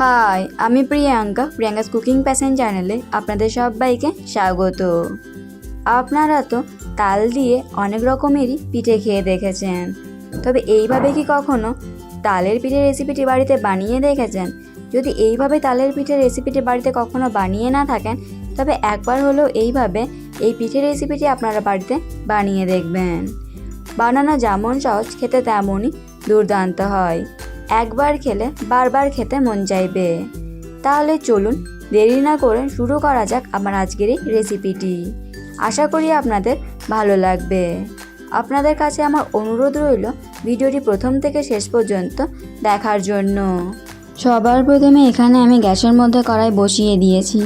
High আমি Priyanka Priyanka's cooking passion চ্যানেলে আপনাদের সবাইকে স্বাগত। আপনারা তো তাল দিয়ে অনেক রকমেরই পিঠে খেয়ে দেখেছেন। তবে এইভাবে কি কখনো তালের পিঠের রেসিপিটি বাড়িতে বানিয়ে দেখেছেন? যদি এইভাবে তালের পিঠের রেসিপিটি বাড়িতে কখনো বানিয়ে না থাকেন, তবে একবার হলেও এইভাবে এই পিঠের রেসিপিটি আপনারা বাড়িতে বানিয়ে দেখবেন। বানানো যেমন সহজ, খেতে তেমনই দুর্দান্ত হয়। একবার খেলে বারবার খেতে মন চাইবে তাহলে চলুন দেরি না করে শুরু করা যাক আমার আজকের এই রেসিপিটি আশা করি আপনাদের ভালো লাগবে। আপনাদের কাছে আমার অনুরোধ রইল ভিডিওটি প্রথম থেকে শেষ পর্যন্ত দেখার জন্য। সবার প্রথমে এখানে আমি গ্যাসের মধ্যে কড়াই বসিয়ে দিয়েছি।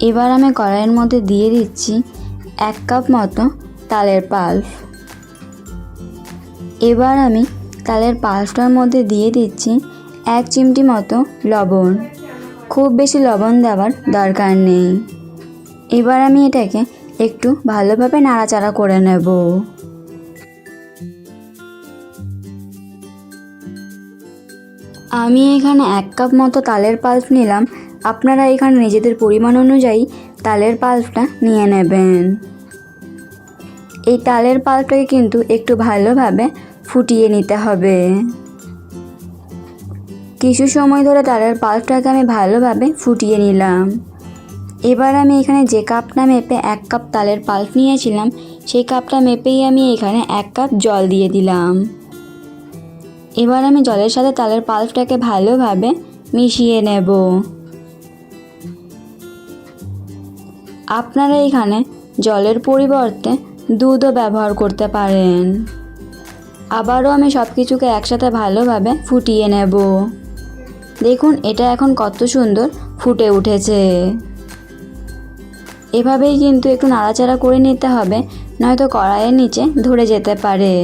এবার আমি কড়াইয়ের মধ্যে দিয়ে দিচ্ছি এক কাপ মতো তালের পাল্প এবার আমি তালের পাল্পটার মধ্যে দিয়ে দিচ্ছি এক চিমটি মতো লবণ। খুব বেশি লবণ দেওয়ার দরকার নেই। এবার আমি এটাকে একটু ভালোভাবে নাড়াচাড়া করে নেব। আমি এখানে এক কাপ মতো তালের পাল্প নিলাম। আপনারা এখানে নিজেদের পরিমাণ অনুযায়ী তালের পাল্পটা নিয়ে নেবেন। এই তালের পাল্পটাকে কিন্তু একটু ভালোভাবে ফুটিয়ে নিতে হবে। কিছু সময় ধরে তালের পাল্পটাকে আমি ভালোভাবে ফুটিয়ে নিলাম। এবার আমি এখানে যে কাপটা মেপে এক কাপ তালের পাল্প নিয়েছিলাম, সেই কাপটা মেপেই আমি এখানে এক কাপ জল দিয়ে দিলাম। এবার আমি জলের সাথে তালের পাল্পটাকে ভালোভাবে মিশিয়ে নেব। আপনারা এখানে জলের পরিবর্তে দুধও ব্যবহার করতে পারেন। আবারও আমি সব কিছুকে একসাথে ভালোভাবে ফুটিয়ে নেব। দেখুন, এটা এখন কত সুন্দর ফুটে উঠেছে। এভাবেই কিন্তু একটু নাড়াচাড়া করে নিতে হবে, নয়তো কড়াইয়ের নিচে ধরে যেতে পারে।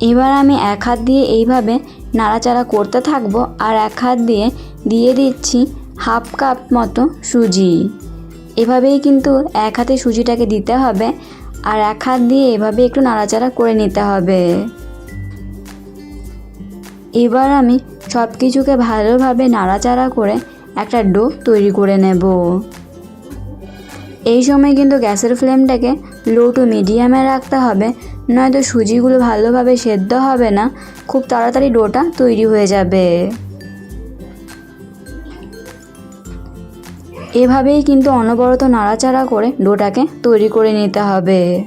এবার আমি এক হাত দিয়ে এইভাবে নাড়াচাড়া করতে থাকব আর এক হাত দিয়ে দিয়ে দিচ্ছি হাফ কাপ মতো সুজি। এভাবেই কিন্তু এক হাতে সুজিটাকে দিতে হবে আর এক হাত দিয়ে এভাবে একটু নাড়াচাড়া করে নিতে হবে। এবার আমি সব কিছুকে ভালোভাবে নাড়াচাড়া করে একটা ডো তৈরি করে নেব। এই সময় কিন্তু গ্যাসের ফ্লেমটাকে লো টু মিডিয়ামে রাখতে হবে, নয়তো সুজিগুলো ভালোভাবে সেদ্ধ হবে না, খুব তাড়াতাড়ি ডোটা তৈরি হয়ে যাবে। এভাবেই কিন্তু অনবরত নাড়াচাড়া করে ডোটাকে তৈরি করে নিতে হবে।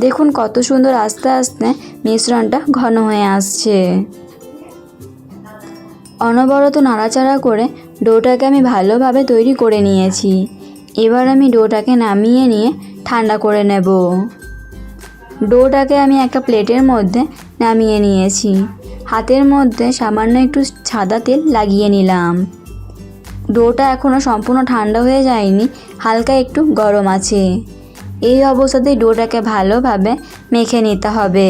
দেখুন কত সুন্দর আস্তে আস্তে মিশ্রণটা ঘন হয়ে আসছে। অনবরত নাড়াচাড়া করে ডোটাকে আমি ভালোভাবে তৈরি করে নিয়েছি। এবার আমি ডোটাকে নামিয়ে নিয়ে ঠান্ডা করে নেব। ডোটাকে আমি একটা প্লেটের মধ্যে নামিয়ে নিয়েছি। হাতের মধ্যে সামান্য একটু সাদা তেল লাগিয়ে নিলাম। ডোটা এখনও সম্পূর্ণ ঠান্ডা হয়ে যায়নি, হালকা একটু গরম আছে। এই অবস্থাতেই ডোটাকে ভালোভাবে মেখে নিতে হবে।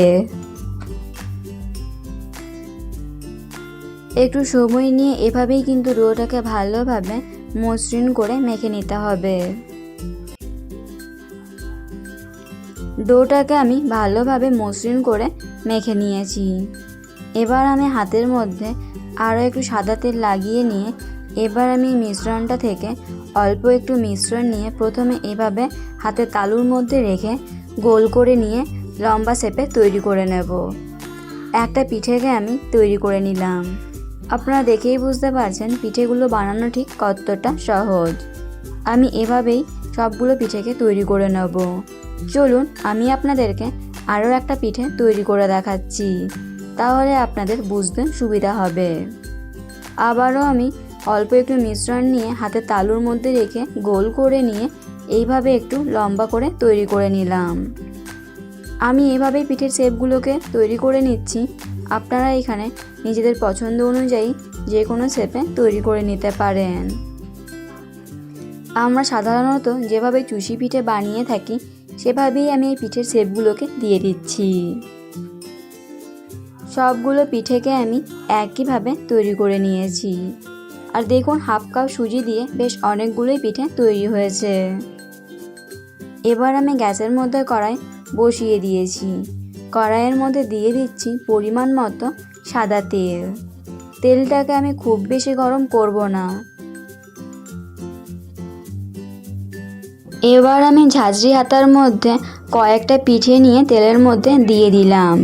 একটু সময় নিয়ে এভাবেই কিন্তু ডোটাকে ভালোভাবে মসৃণ করে মেখে নিতে হবে। ডোটাকে আমি ভালোভাবে মসৃণ করে মেখে নিয়েছি। এবার আমি হাতের মধ্যে আরও একটু সাদা তেল লাগিয়ে নিয়ে এবার আমি মিশ্রণটা থেকে অল্প একটু মিশ্রণ নিয়ে প্রথমে এভাবে হাতে তালুর মধ্যে রেখে গোল করে নিয়ে লম্বা শেপে তৈরি করে নেব। একটা পিঠেকে আমি তৈরি করে নিলাম। আপনারা দেখেই বুঝতে পারছেন পিঠেগুলো বানানো ঠিক কতটা সহজ। আমি এভাবেই সবগুলো পিঠেকে তৈরি করে নেব। চলুন আমি আপনাদেরকে আরও একটা পিঠে তৈরি করে দেখাচ্ছি। তাহলে আপনাদের বুঝতে সুবিধা হবে। আবারও আমি অল্প একটু মিশ্রণ নিয়ে হাতে তালুর মধ্যে রেখে গোল করে নিয়ে এইভাবে একটু লম্বা করে তৈরি করে নিলাম। আমি এভাবেই পিঠের শেপগুলোকে তৈরি করে নিচ্ছি। আপনারা এখানে নিজেদের পছন্দ অনুযায়ী যে কোনো শেপে তৈরি করে নিতে পারেন। আমরা সাধারণত যেভাবে চুষি পিঠে বানিয়ে থাকি, সেভাবেই আমি এই পিঠের শেপগুলোকে দিয়ে দিচ্ছি। সবগুলো পিঠেকে আমি একইভাবে তৈরি করে নিয়েছি। আর দেখুন হাফ কাপ সুজি দিয়ে বেশ অনেকগুলোই পিঠে তৈরি হয়েছে। এবার আমি গ্যাসের মধ্যে কড়াই বসিয়ে দিয়েছি। কড়াইয়ের মধ্যে দিয়ে দিচ্ছি পরিমাণ মতো সাদা তেল। তেলটাকে আমি খুব বেশি গরম করব না। এবার আমি ঝাঁঝরি হাতার মধ্যে কয়েকটা পিঠে নিয়ে তেলের মধ্যে দিয়ে দিলাম।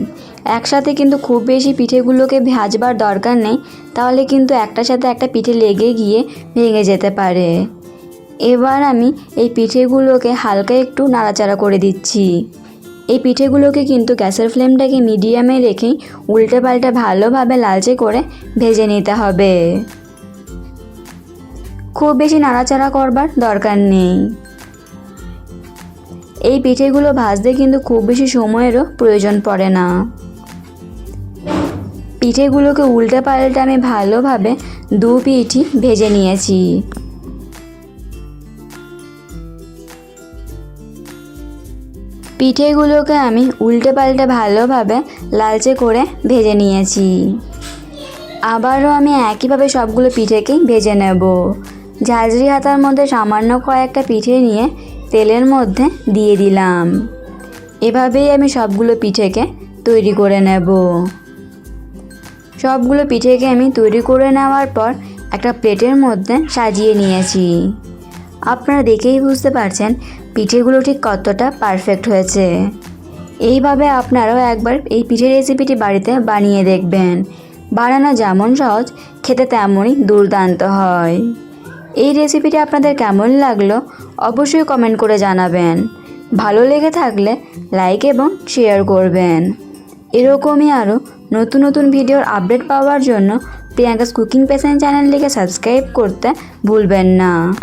একসাথে কিন্তু খুব বেশি পিঠেগুলোকে ভাজবার দরকার নেই, তাহলে কিন্তু একটার সাথে একটা পিঠে লেগে গিয়ে ভেঙে যেতে পারে। এবার আমি এই পিঠেগুলোকে হালকা একটু নাড়াচাড়া করে দিচ্ছি। এই পিঠেগুলোকে কিন্তু গ্যাসের ফ্লেমটাকে মিডিয়ামে রেখেই উল্টে পাল্টে ভালোভাবে লালচে করে ভেজে নিতে হবে। খুব বেশি নাড়াচাড়া করবার দরকার নেই। এই পিঠেগুলো ভাজতে কিন্তু খুব বেশি সময়েরও প্রয়োজন পড়ে না। পিঠেগুলোকে উল্টে পাল্টে আমি ভালোভাবে দু পিঠি ভেজে নিয়েছি। পিঠেগুলোকে আমি উল্টে পাল্টে ভালোভাবে লালচে করে ভেজে নিয়েছি। আবারও আমি একইভাবে সবগুলো পিঠেকেই ভেজে নেব। ঝাঁঝরি হাতার মধ্যে সামান্য কয়েকটা পিঠে নিয়ে তেলের মধ্যে দিয়ে দিলাম। এভাবেই আমি সবগুলো পিঠেকে তৈরি করে নেব। সবগুলো পিঠেকে আমি তৈরি করে নেওয়ার পর একটা প্লেটের মধ্যে সাজিয়ে নিয়েছি। আপনারা দেখেই বুঝতে পারছেন পিঠেগুলো ঠিক কতটা পারফেক্ট হয়েছে। এইভাবে আপনারাও একবার এই পিঠের রেসিপিটি বাড়িতে বানিয়ে দেখবেন। বানানো যেমন সহজ, খেতে তেমনই দুর্দান্ত হয়। এই রেসিপিটি আপনাদের কেমন লাগল অবশ্যই কমেন্ট করে জানাবেন। ভালো লেগে থাকলে লাইক এবং শেয়ার করবেন। এরকমই আরও নতুন নতুন ভিডিওর আপডেট পাওয়ার জন্য প্রিয়াঙ্কাস কুকিং পেশেন্ট চ্যানেলটিকে সাবস্ক্রাইব করতে ভুলবেন না।